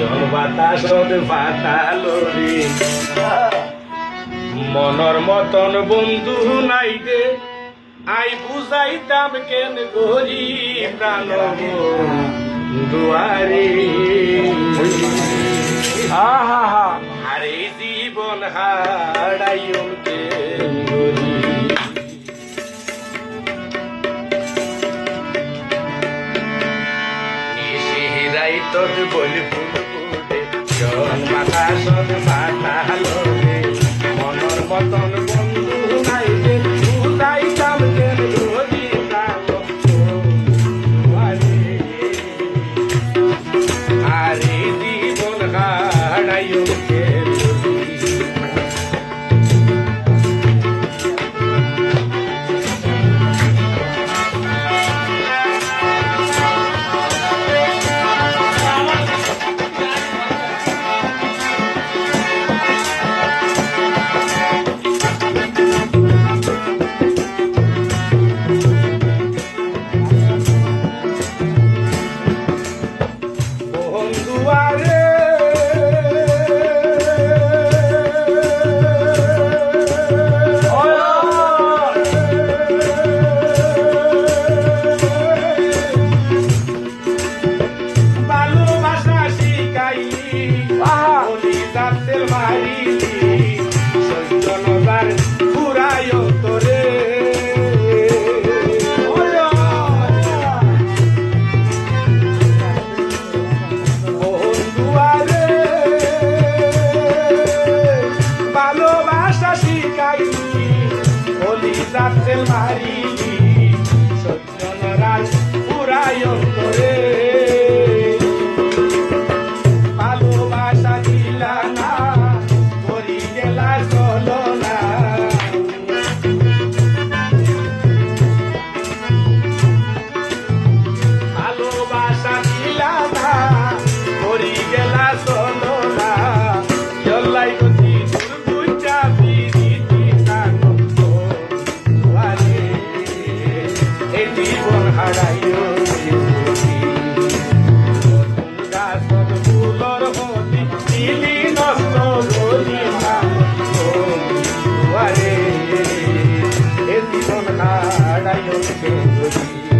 Peon বাতাসত ফাটালো রে। মনর মতন বন্ধু নাই দে আই বুঝাইতাম কেন গরি প্রাণ দুয়ারে। আহা হা আরে জীবন হারাইম হারাইম কান্দের মারি সহ্য নবার ফুরায় তোরে ভালোবাসা শিখাইছি অলি রাতের মারি সহ্য নরাজ ফুরায় Thank you.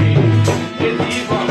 Recife, Recife,